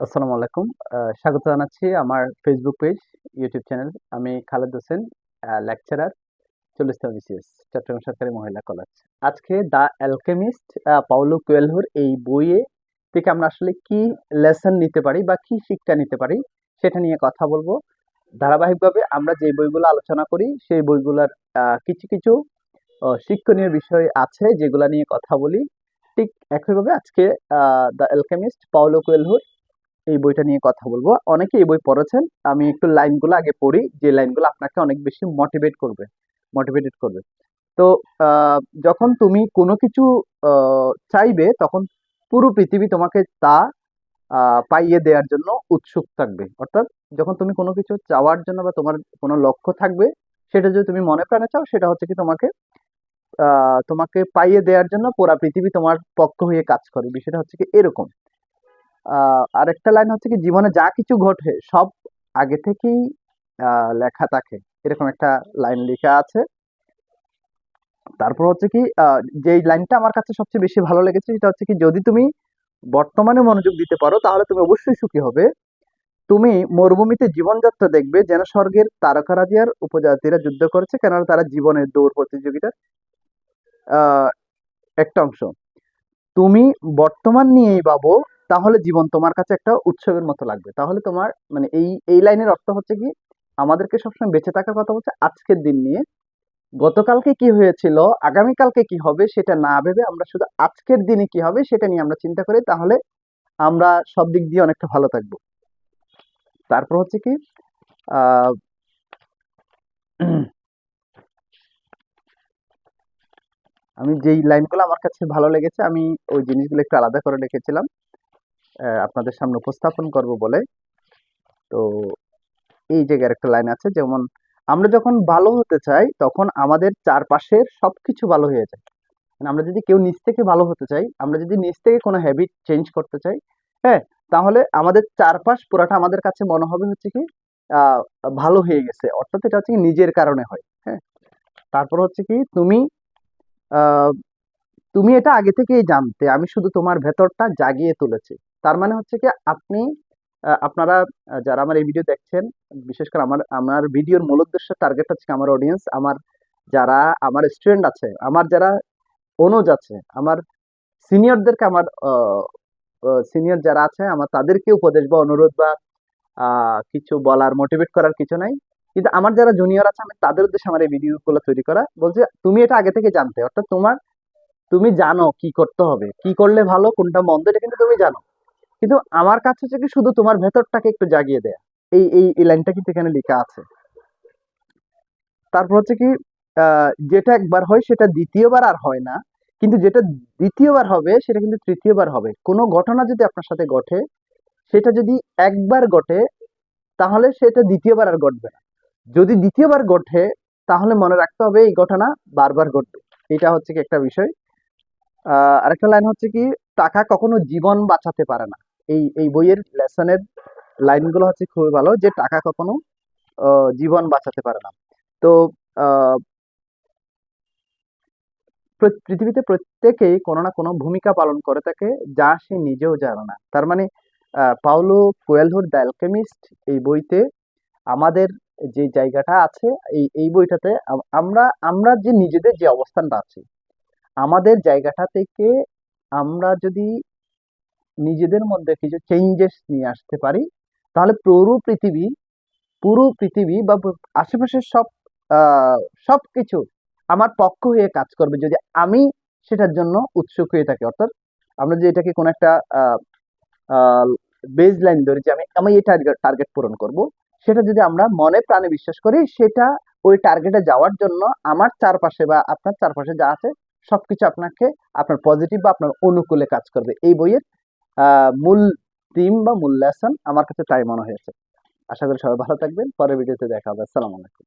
আসসালামু আলাইকুম। স্বাগত জানাচ্ছি আমার ফেসবুক পেজ ইউটিউব চ্যানেল আমি খালেদ হোসেন লেকচারার চল্লিশতম বিসিএস চট্টগ্রাম সরকারি মহিলা কলেজ আজকে দ্য অ্যালকেমিস্ট পাউলো কুয়েলহোর এই বইয়ে থেকে আমরা আসলে কি লেসন নিতে পারি বা কি শিক্ষা নিতে পারি সেটা নিয়ে কথা বলব। ধারাবাহিকভাবে আমরা যে বইগুলো আলোচনা করি, সেই বইগুলোর কিছু কিছু শিক্ষণীয় বিষয় আছে যেগুলো নিয়ে কথা বলি। ঠিক একইভাবে আজকে দ্য অ্যালকেমিস্ট পাউলো কুয়েলহোর এই বইটা নিয়ে কথা বলব। অনেকে এই বই পড়েছেন, আমি একটু লাইনগুলো আগে পড়ি, যে লাইনগুলো আপনাকে অনেক বেশি মোটিভেট করবে মোটিভেটেড করবে। তো যখন তুমি কোনো কিছু চাইবে, তখন পুরো পৃথিবী তোমাকে তা পাইয়ে দেওয়ার জন্য উৎসুক থাকবে। অর্থাৎ যখন তুমি কোনো কিছু চাওয়ার জন্য বা তোমার কোনো লক্ষ্য থাকবে, সেটা যদি তুমি মনে প্রাণে চাও, সেটা হচ্ছে কি তোমাকে তোমাকে পাইয়ে দেওয়ার জন্য পুরা পৃথিবী তোমার পক্ষ হয়ে কাজ করে। বিষয়টা হচ্ছে কি এরকম। আরেকটা লাইন হচ্ছে কি, জীবনে যা কিছু ঘটে, সব আগে থেকেই লেখা থাকে। এরকম একটা লাইন লেখা আছে। তারপর হচ্ছে কি যেই লাইনটা আমার কাছে সবচেয়ে বেশি ভালো লেগেছে, সেটা হচ্ছে কি, যদি তুমি বর্তমানে মনোযোগ দিতে পারো, তাহলে তুমি অবশ্যই সুখী হবে। তুমি মরুভূমিতে জীবনযাত্রা দেখবে, যেন স্বর্গের তারকারাজিয়ার উপজাতিরা যুদ্ধ করেছে, কেননা তারা জীবনের দৌড় প্রতিযোগিতার একটা অংশ। তুমি বর্তমান নিয়েই ভাবো তাহলে জীবন তোমার কাছে একটা উৎসবের মতো লাগবে। তাহলে তোমার মানে এই এই লাইনের অর্থ হচ্ছে কি আমাদেরকে সবসময় বেঁচে থাকার কথা বলছে আজকের দিন নিয়ে। গতকালকে কি হয়েছিল আগামীকালকে কি হবে সেটা না ভেবে আমরা শুধু আজকের দিনে কি হবে সেটা নিয়ে আমরা চিন্তা করি তাহলে আমরা সব দিক দিয়ে অনেকটা ভালো থাকব। তারপর হচ্ছে কি আমি যেই লাইনগুলো আমার কাছে ভালো লেগেছে আমি ওই জিনিসগুলো একটু আলাদা করে লিখেছিলাম আহ, আপনাদের সামনে উপস্থাপন করব বলে। তো এই জায়গার একটা লাইন আছে, যেমন, আমরা যখন ভালো হতে চাই, তখন আমাদের চারপাশের সবকিছু ভালো হয়ে যায়। মানে আমরা যদি কেউ নিচ থেকে ভালো হতে চাই, আমরা যদি নিচ থেকে কোনো হ্যাবিট চেঞ্জ করতে চাই হ্যাঁ তাহলে আমাদের চারপাশ পুরাটা আমাদের কাছে মনে হবে হচ্ছে কি ভালো হয়ে গেছে। অর্থাৎ এটা হচ্ছে কি নিজের কারণে হয় হ্যাঁ। তারপর হচ্ছে কি, তুমি তুমি এটা আগে থেকেই জানতে, আমি শুধু তোমার ভেতরটা জাগিয়ে তুলেছি। তার মানে হচ্ছে কি আপনি আপনারা যারা আমার এই ভিডিও দেখছেন, বিশেষ করে আমার আমার ভিডিওর মূল উদ্দেশ্য টার্গেট হচ্ছে আমার অডিয়েন্স আমার যারা, আমার স্টুডেন্ট আছে, আমার যারা অনুজ আছে, আমার সিনিয়রদেরকে আমার সিনিয়র যারা আছে, আমার তাদেরকে উপদেশ বা অনুরোধ বা কিছু বলার মোটিভেট করার কিছু নাই। কিন্তু আমার যারা জুনিয়র আছে, আমি তাদের উদ্দেশ্যে আমার এই ভিডিওগুলো তৈরি করা। বলছে, তুমি এটা আগে থেকে জানতে, অর্থাৎ তোমার, তুমি জানো কি করতে হবে, কি করলে ভালো, কোনটা মন্দ, এটা কিন্তু তুমি জানো। কিন্তু আমার কাছে হচ্ছে কি শুধু তোমার ভেতরটাকে একটু জাগিয়ে দেয়া। এই এই লাইনটা কিন্তু এখানে লেখা আছে। তারপর হচ্ছে কি যেটা একবার হয় সেটা দ্বিতীয়বার আর হয় না। কিন্তু যেটা দ্বিতীয়বার হবে, সেটা কিন্তু তৃতীয়বার হবে। কোনো ঘটনা যদি আপনার সাথে ঘটে, সেটা যদি একবার ঘটে, তাহলে সেটা দ্বিতীয়বার আর ঘটবে না। যদি দ্বিতীয়বার ঘটে, তাহলে মনে রাখতে হবে এই ঘটনা বারবার ঘটবে। এটা হচ্ছে কি একটা বিষয়। আরেকটা লাইন হচ্ছে কি টাকা কখনো জীবন বাঁচাতে পারে না। এই এই বইয়ের লেসনের লাইনগুলো হচ্ছে খুবই ভালো যে টাকা কখনো জীবন বাঁচাতে পারে না। তো পৃথিবীতে প্রত্যেকেই কোনো না কোনো ভূমিকা পালন করে থাকে যা সে নিজেও জানে না। তার মানে পাউলো কোয়েলহোর দ্য অ্যালকেমিস্ট এই বইতে আমাদের যে জায়গাটা আছে, এই এই বইটাতে আমরা আমরা যে নিজেদের যে অবস্থানটা আছে, আমাদের জায়গাটা থেকে আমরা যদি নিজেদের মধ্যে কিছু চেঞ্জেস নিয়ে আসতে পারি তাহলে পুরো পৃথিবী পুরো পৃথিবী বা আশেপাশের সব আহ, সবকিছু আমার পক্ষ হয়ে কাজ করবে যদি আমি সেটার জন্য উৎসুক হয়ে থাকি। অর্থাৎ আমরা যে এটাকে কোনো একটা বেজ লাইন ধরি যে আমি আমি এই টার্গেট টার্গেট পূরণ করব সেটা যদি আমরা মনে প্রাণে বিশ্বাস করি সেটা ওই টার্গেটে যাওয়ার জন্য আমার চারপাশে বা আপনার চারপাশে যা আছে সবকিছু আপনাকে আপনার পজিটিভ বা আপনার অনুকূলে কাজ করবে। এই বইয়ের মূল থিম বা মূল লেসন আমার কাছে তাই মনে হয়েছে। আশা করি সবাই ভালো থাকবেন। পরের ভিডিওতে দেখা হবে। আসসালামু আলাইকুম।